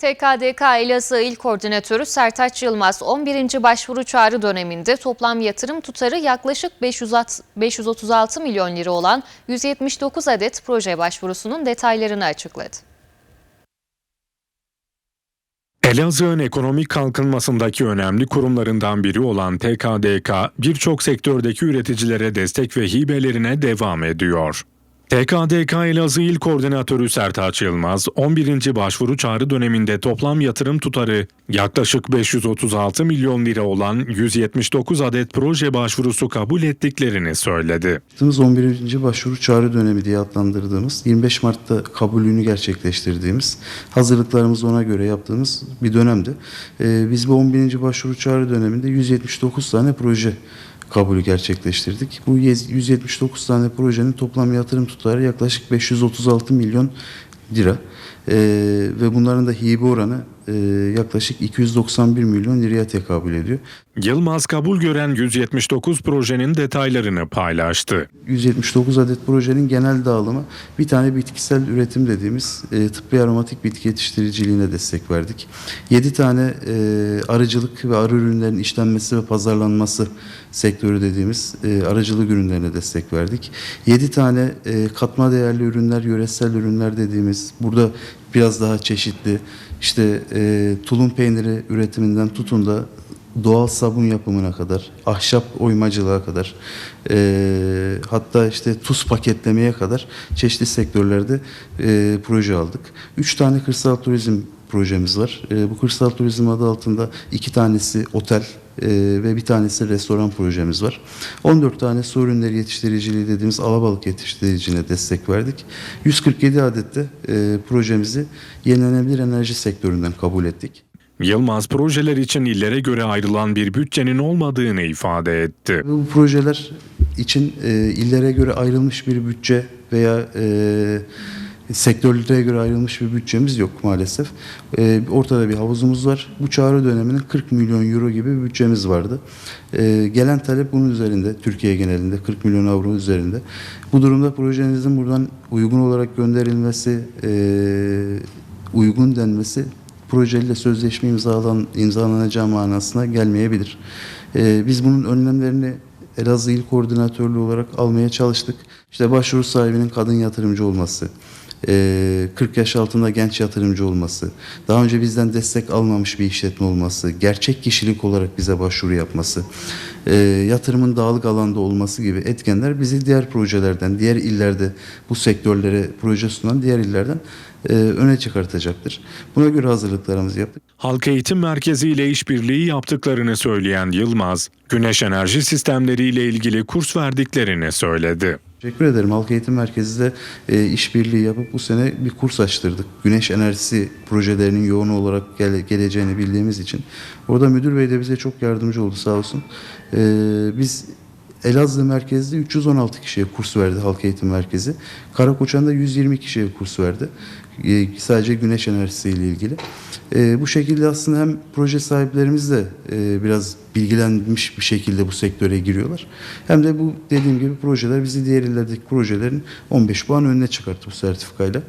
TKDK Elazığ İl Koordinatörü Sertaç Yılmaz 11. başvuru çağrı döneminde toplam yatırım tutarı yaklaşık 500 536 milyon lira olan 179 adet proje başvurusunun detaylarını açıkladı. Elazığ'ın ekonomik kalkınmasındaki önemli kurumlarından biri olan TKDK, birçok sektördeki üreticilere destek ve hibelerine devam ediyor. TKDK Elazığ İl Koordinatörü Sertaç Yılmaz, 11. başvuru çağrı döneminde toplam yatırım tutarı yaklaşık 536 milyon lira olan 179 adet proje başvurusu kabul ettiklerini söyledi. Yaptığımız 11. başvuru çağrı dönemi diye adlandırdığımız 25 Mart'ta kabulünü gerçekleştirdiğimiz hazırlıklarımızı ona göre yaptığımız bir dönemdi. Ee, biz bu 11. başvuru çağrı döneminde 179 tane proje kabulü gerçekleştirdik. Bu 179 tane projenin toplam yatırım tutarı yaklaşık 536 milyon lira. Ee, ve bunların da hibe oranı yaklaşık 291 milyon liraya tekabül ediyor. Yılmaz kabul gören 179 projenin detaylarını paylaştı. 179 adet projenin genel dağılımı bir tane bitkisel üretim dediğimiz e, tıbbi aromatik bitki yetiştiriciliğine destek verdik. 7 tane e, arıcılık ve arı ürünlerin işlenmesi ve pazarlanması sektörü dediğimiz e, arıcılık ürünlerine destek verdik. 7 tane e, katma değerli ürünler, yöresel ürünler dediğimiz burada biraz daha çeşitli işte e, tulum peyniri üretiminden tutun da doğal sabun yapımına kadar, ahşap oymacılığa kadar, e, hatta işte tuz paketlemeye kadar çeşitli sektörlerde e, proje aldık. Üç tane kırsal turizm projemiz var. E, bu kırsal turizm adı altında iki tanesi otel e, ve bir tanesi restoran projemiz var. 14 tane su ürünleri yetiştiriciliği dediğimiz alabalık yetiştiriciliğine destek verdik. 147 adet de e, projemizi yenilenebilir enerji sektöründen kabul ettik. Yılmaz projeler için illere göre ayrılan bir bütçenin olmadığını ifade etti. Bu projeler için e, illere göre ayrılmış bir bütçe veya e, sektörlere göre ayrılmış bir bütçemiz yok maalesef. E, ortada bir havuzumuz var. Bu çağrı döneminin 40 milyon euro gibi bir bütçemiz vardı. E, gelen talep bunun üzerinde, Türkiye genelinde 40 milyon avro üzerinde. Bu durumda projenizin buradan uygun olarak gönderilmesi, e, uygun denmesi projeyle sözleşme imzalan, imzalanacağı manasına gelmeyebilir. Ee, biz bunun önlemlerini Elazığ İl Koordinatörlüğü olarak almaya çalıştık. İşte başvuru sahibinin kadın yatırımcı olması, e, 40 yaş altında genç yatırımcı olması, daha önce bizden destek almamış bir işletme olması, gerçek kişilik olarak bize başvuru yapması, e, yatırımın dağlık alanda olması gibi etkenler bizi diğer projelerden, diğer illerde bu sektörlere proje sunan diğer illerden e, öne çıkartacaktır. Buna göre hazırlıklarımızı yaptık. Halk Eğitim Merkezi ile işbirliği yaptıklarını söyleyen Yılmaz, güneş enerji sistemleri ile ilgili kurs verdiklerini söyledi. Teşekkür ederim. Halk Eğitim Merkezi de e, işbirliği yapıp bu sene bir kurs açtırdık. Güneş enerjisi projelerinin yoğun olarak gele- geleceğini bildiğimiz için. Orada müdür bey de bize çok yardımcı oldu sağ olsun. E, biz Elazığ merkezde 316 kişiye kurs verdi Halk Eğitim Merkezi. Karakoçan'da 120 kişiye kurs verdi. E, sadece güneş enerjisi ile ilgili. E, bu şekilde aslında hem proje sahiplerimiz de e, biraz bilgilenmiş bir şekilde bu sektöre giriyorlar. Hem de bu dediğim gibi projeler bizi diğer illerdeki projelerin 15 puan önüne çıkarttı bu sertifikayla.